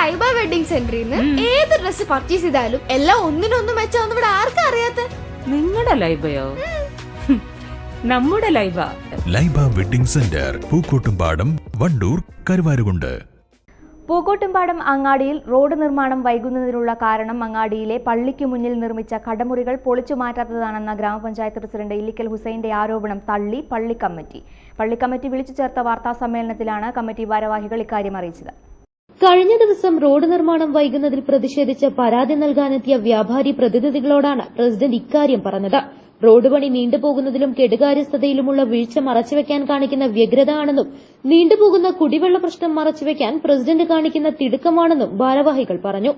Laiba wedding സെന്ററിൽ നിന്ന് ഏത് ഡ്രസ് പർച്ചേസ് ചെയ്താലും എല്ലാം ഒന്നിനൊന്നും മെച്ചാന്ന് ഇവിടെ ആർക്കും അറിയാത്ത? നിങ്ങളുടെ ലൈബയോ? നമ്മുടെ Laiba. Laiba wedding centre Pookkottumpadam Wandoor Karuvarakundu. Pookkottumpadam അങ്ങാടിയിൽ റോഡ് നിർമ്മാണം വൈകുന്നതിനുള്ള കാരണം അങ്ങാടിയിലെ പള്ളിക്ക് മുന്നിൽ നിർമ്മിച്ച കടമുറികൾ പൊളിച്ചു മാറ്റാത്തതാണെന്ന ഗ്രാമപഞ്ചായത്ത് പ്രസിഡന്റ് ഇല്ലിക്കൽ ഹുസൈന്റെ ആരോപണം തള്ളി പള്ളി കമ്മിറ്റി പള്ളി കമ്മിറ്റി വിളിച്ചു ചേർത്ത വാർത്താ സമ്മേളനത്തിലാണ് കമ്മിറ്റി ഭാരവാഹികൾ ഇക്കാര്യം അറിയിച്ചത്. കഴിഞ്ഞ ദിവസം റോഡ് നിർമ്മാണം വൈകുന്നതിൽ പ്രതിഷേധിച്ച് പരാതി നൽകാനെത്തിയ വ്യാപാരി പ്രതിനിധികളോടാണ് പ്രസിഡന്റ് ഇക്കാര്യം പറഞ്ഞത്. റോഡ് പണി നീണ്ടുപോകുന്നതിലും കെടുകാര്യസ്ഥതയിലുമുള്ള വീഴ്ച മറച്ചുവെക്കാൻ കാണിക്കുന്ന വ്യഗ്രത ആണെന്നും നീണ്ടുപോകുന്ന കുടിവെള്ള പ്രശ്നം മറച്ചുവെക്കാൻ പ്രസിഡന്റ് കാണിക്കുന്ന തിടുക്കമാണെന്നും ഭാരവാഹികൾ പറഞ്ഞു.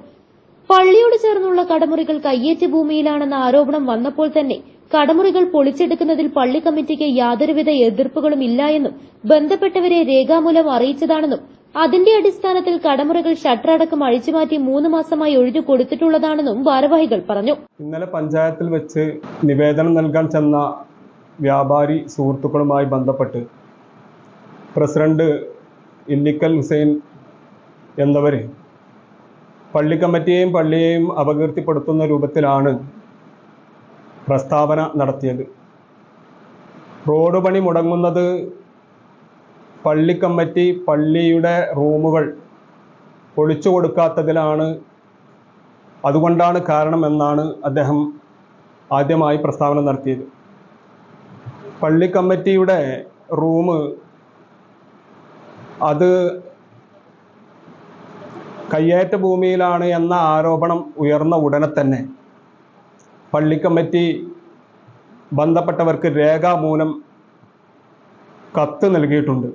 പള്ളിയോട് ചേർന്നുള്ള കടമുറികൾ കയ്യേറ്റ ഭൂമിയിലാണെന്ന ആരോപണം വന്നപ്പോൾ തന്നെ കടമുറികൾ പൊളിച്ചെടുക്കുന്നതിൽ പള്ളി കമ്മിറ്റിക്ക് യാതൊരുവിധ എതിർപ്പുകളും ഇല്ല എന്നും ബന്ധപ്പെട്ടവരെ രേഖാമൂലം അറിയിച്ചതാണെന്നും അതിന്റെ അടിസ്ഥാനത്തിൽ കടമുറികൾ ഷട്ടറടക്കം അഴിച്ചുമാറ്റി മൂന്ന് മാസമായി ഒഴിഞ്ഞു കൊടുത്തിട്ടുള്ളതാണെന്നും ഭാരവാഹികൾ പറഞ്ഞു. ഇന്നലെ പഞ്ചായത്തിൽ വെച്ച് നിവേദനം നൽകാൻ ചെന്ന വ്യാപാരി സുഹൃത്തുക്കളുമായി ബന്ധപ്പെട്ട് പ്രസിഡന്റ് ഇല്ലിക്കൽ ഹുസൈൻ എന്നവർ പള്ളി കമ്മിറ്റിയെയും പള്ളിയെയും അപകീർത്തിപ്പെടുത്തുന്ന രൂപത്തിലാണ് പ്രസ്താവന നടത്തിയത്. റോഡ് പണി മുടങ്ങുന്നത് പള്ളി കമ്മിറ്റി പള്ളിയുടെ റൂമുകൾ പൊളിച്ചു കൊടുക്കാത്തതിലാണ് അതുകൊണ്ടാണ് കാരണമെന്നാണ് അദ്ദേഹം ആദ്യമായി പ്രസ്താവന നടത്തിയത്. പള്ളി കമ്മിറ്റിയുടെ റൂം അത് കയ്യേറ്റ ഭൂമിയിലാണ് എന്ന ആരോപണം ഉയർന്ന ഉടനെ തന്നെ പള്ളി കമ്മിറ്റി ബന്ധപ്പെട്ടവർക്ക് രേഖാമൂലം കത്ത് നൽകിയിട്ടുണ്ട്.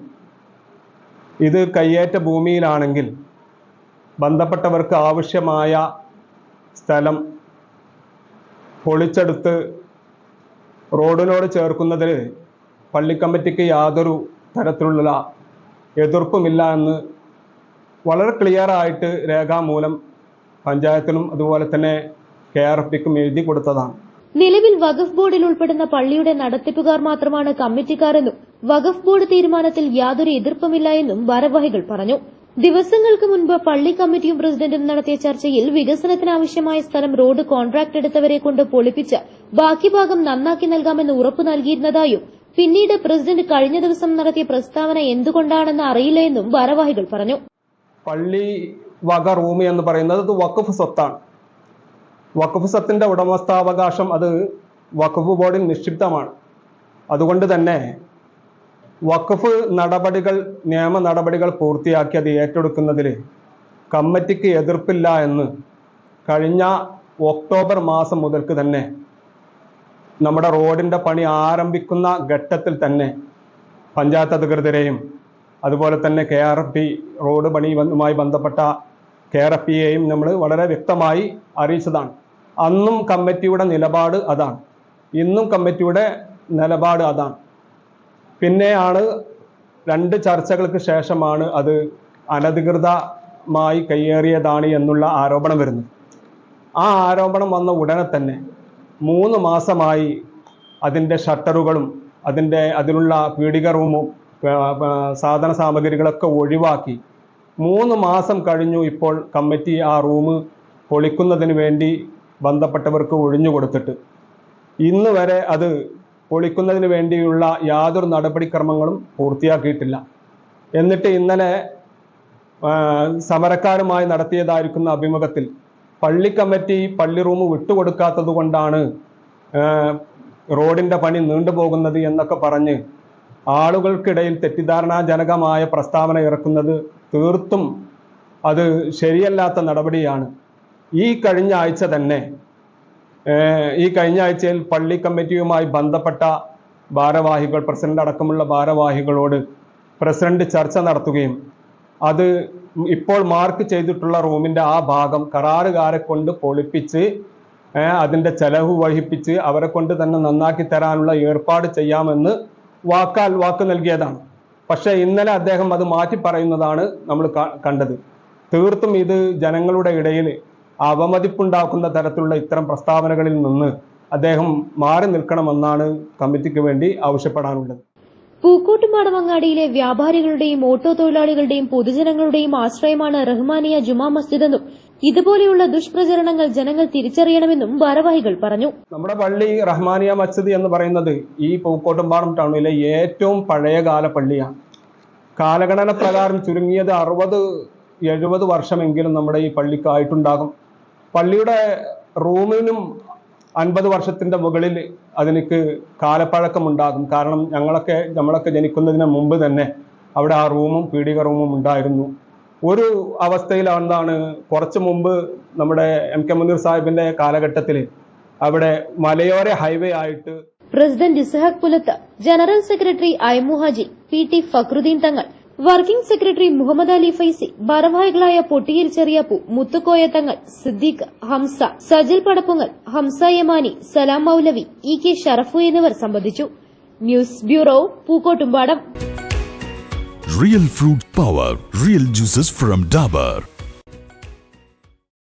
ഇത് കയ്യേറ്റ ഭൂമിയിലാണെങ്കിൽ ബന്ധപ്പെട്ടവർക്ക് ആവശ്യമായ സ്ഥലം പൊളിച്ചെടുത്ത് റോഡിനോട് ചേർക്കുന്നതിൽ പള്ളിക്കമ്മിറ്റിക്ക് യാതൊരു തരത്തിലുള്ള എതിർപ്പുമില്ല എന്ന് വളരെ ക്ലിയറായിട്ട് രേഖാമൂലം പഞ്ചായത്തിനും അതുപോലെ തന്നെ കെ ആർ എഫ് പിക്കും എഴുതി കൊടുത്തതാണ്. നിലവിൽ വഖഫ് ബോർഡിൽ ഉൾപ്പെടുന്ന പള്ളിയുടെ നടത്തിപ്പുകാർ മാത്രമാണ് കമ്മിറ്റിക്കാരെന്നും വഖഫ് ബോർഡ് തീരുമാനത്തിൽ യാതൊരു എതിർപ്പുമില്ല എന്നും ഭാരവാഹികൾ പറഞ്ഞു. ദിവസങ്ങൾക്ക് മുൻപ് പള്ളി കമ്മിറ്റിയും പ്രസിഡന്റും നടത്തിയ ചർച്ചയിൽ വികസനത്തിനാവശ്യമായ സ്ഥലം റോഡ് കോൺട്രാക്ട് എടുത്തവരെ കൊണ്ട് പൊളിപ്പിച്ച് ബാക്കി ഭാഗം നന്നാക്കി നൽകാമെന്ന് ഉറപ്പു നൽകിയിരുന്നതായും പിന്നീട് പ്രസിഡന്റ് കഴിഞ്ഞ ദിവസം നടത്തിയ പ്രസ്താവന എന്തുകൊണ്ടാണെന്ന് അറിയില്ല എന്നും ഭാരവാഹികൾ പറഞ്ഞു. പള്ളി വക റൂം എന്ന് പറയുന്നത് അത് വഖഫ് സ്വത്താണ്. വഖഫ് സ്വത്തിന്റെ ഉടമസ്ഥാവകാശം അത് വഖഫ് ബോർഡിൽ നിക്ഷിപ്തമാണ്. അതുകൊണ്ട് തന്നെ വഖഫ് നടപടികൾ നിയമ നടപടികൾ പൂർത്തിയാക്കി അത് ഏറ്റെടുക്കുന്നതിൽ കമ്മിറ്റിക്ക് എതിർപ്പില്ല എന്ന് കഴിഞ്ഞ ഒക്ടോബർ മാസം മുതൽക്ക് തന്നെ നമ്മുടെ റോഡിന്റെ പണി ആരംഭിക്കുന്ന ഘട്ടത്തിൽ തന്നെ പഞ്ചായത്ത് അധികൃതരെയും അതുപോലെ തന്നെ K R F P road പണിയുമായി ബന്ധപ്പെട്ട കെ ആർ എഫ് പിയെയും നമ്മൾ വളരെ വ്യക്തമായി അറിയിച്ചതാണ്. അന്നും കമ്മിറ്റിയുടെ നിലപാട് അതാണ്. ഇന്നും കമ്മിറ്റിയുടെ നിലപാട് അതാണ്. പിന്നെയാണ് രണ്ട് ചർച്ചകൾക്ക് ശേഷമാണ് അത് അനധികൃതമായി കയ്യേറിയതാണ് എന്നുള്ള ആരോപണം വരുന്നത്. ആ ആരോപണം വന്ന ഉടനെ തന്നെ മൂന്ന് മാസമായി അതിന്റെ ഷട്ടറുകളും അതിന്റെ അതിലുള്ള പീഡിക റൂമും സാധന സാമഗ്രികളൊക്കെ ഒഴിവാക്കി മൂന്ന് മാസം കഴിഞ്ഞു ഇപ്പോൾ കമ്മിറ്റി ആ റൂം പൊളിക്കുന്നതിന് വേണ്ടി ബന്ധപ്പെട്ടവർക്ക് ഒഴിഞ്ഞു കൊടുത്തിട്ട്. ഇന്ന് വരെ അത് പൊളിക്കുന്നതിന് വേണ്ടിയുള്ള യാതൊരു നടപടിക്രമങ്ങളും പൂർത്തിയാക്കിയിട്ടില്ല. എന്നിട്ട് ഇന്നലെ സമരക്കാരുമായി നടത്തിയതായിരിക്കുന്ന അഭിമുഖത്തിൽ പള്ളി കമ്മിറ്റി പള്ളി റൂം വിട്ടുകൊടുക്കാത്തത് കൊണ്ടാണ് റോഡിന്റെ പണി നീണ്ടുപോകുന്നത് എന്നൊക്കെ പറഞ്ഞ് ആളുകൾക്കിടയിൽ തെറ്റിദ്ധാരണാജനകമായ പ്രസ്താവന ഇറക്കുന്നത് തീർത്തും അത് ശരിയല്ലാത്ത നടപടിയാണ്. ഈ കഴിഞ്ഞ ആഴ്ച തന്നെ ഈ കഴിഞ്ഞ ആഴ്ചയിൽ പള്ളി കമ്മിറ്റിയുമായി ബന്ധപ്പെട്ട ഭാരവാഹികൾ പ്രസിഡന്റ് അടക്കമുള്ള ഭാരവാഹികളോട് പ്രസിഡന്റ് ചർച്ച നടത്തുകയും അത് ഇപ്പോൾ മാർക്ക് ചെയ്തിട്ടുള്ള റൂമിന്റെ ആ ഭാഗം കരാറുകാരെ കൊണ്ട് പൊളിപ്പിച്ച് അതിന്റെ ചെലവ് വഹിപ്പിച്ച് അവരെ കൊണ്ട് തന്നെ നന്നാക്കി തരാനുള്ള ഏർപ്പാട് ചെയ്യാമെന്ന് വാക്കാൽ വാക്ക് നൽകിയതാണ്. പക്ഷേ ഇന്നലെ അദ്ദേഹം അത് മാറ്റി പറയുന്നതാണ് നമ്മൾ കണ്ടത്. തീർത്തും ഇത് ജനങ്ങളുടെ ഇടയിൽ അവമതിപ്പുണ്ടാക്കുന്ന തരത്തിലുള്ള ഇത്തരം പ്രസ്താവനകളിൽ നിന്ന് അദ്ദേഹം മാറി നിൽക്കണമെന്നാണ് കമ്മിറ്റിക്ക് വേണ്ടി ആവശ്യപ്പെടാനുള്ളത്. പൂക്കോട്ടുമാട് മങ്ങാടിയിലെ വ്യാപാരികളുടെയും ഓട്ടോ തൊഴിലാളികളുടെയും പൊതുജനങ്ങളുടെയും ആശ്രയമാണ് റഹ്മാനിയ ജുമാ മസ്ജിദ് എന്നും ഇതുപോലെയുള്ള ദുഷ്പ്രചരണങ്ങൾ ജനങ്ങൾ തിരിച്ചറിയണമെന്നും ഭാരവാഹികൾ പറഞ്ഞു. നമ്മുടെ പള്ളി റഹ്മാനിയ മസ്ജിദ് എന്ന് പറയുന്നത് ഈ പൂക്കോട്ടുംപാടം ടൗണിലെ ഏറ്റവും പഴയകാല പള്ളിയാണ്. കാലഗണന പ്രകാരം ചുരുങ്ങിയത് അറുപത് എഴുപത് വർഷമെങ്കിലും നമ്മുടെ ഈ പള്ളിക്കായിട്ടുണ്ടാകും. പള്ളിയുടെ റൂമിനും അൻപത് വർഷത്തിന്റെ മുകളിൽ അതിനക്ക് കാലപ്പഴക്കമുണ്ടാകും. കാരണം ഞങ്ങളൊക്കെ നമ്മളൊക്കെ ജനിക്കുന്നതിന് മുമ്പ് തന്നെ അവിടെ ആ റൂമും പീഡിക റൂമും ഉണ്ടായിരുന്നു. ഒരു അവസ്ഥയിലാണ് കുറച്ച് മുമ്പ് നമ്മുടെ എം കെ മുനീർ സാഹിബിന്റെ കാലഘട്ടത്തിൽ അവിടെ മലയോര ഹൈവേ ആയിട്ട് president Ishaq Pulath general secretary I Muhaji P T Fakhruddin Thangal working secretary Muhammad Ali Faizy ഭാരവാഹികളായ പൊട്ടിയിൽ ചെറിയാപ്പു മുത്തുക്കോയ തങ്ങൾ സിദ്ദീഖ് ഹംസ സജൽ പടപ്പുങ്ങൽ ഹംസ യമാനി സലാം മൌലവി ഇ കെ ഷറഫു എന്നിവർ സംബന്ധിച്ചു news bureau Pookkottumpadam real fruit power real juices from Dabur.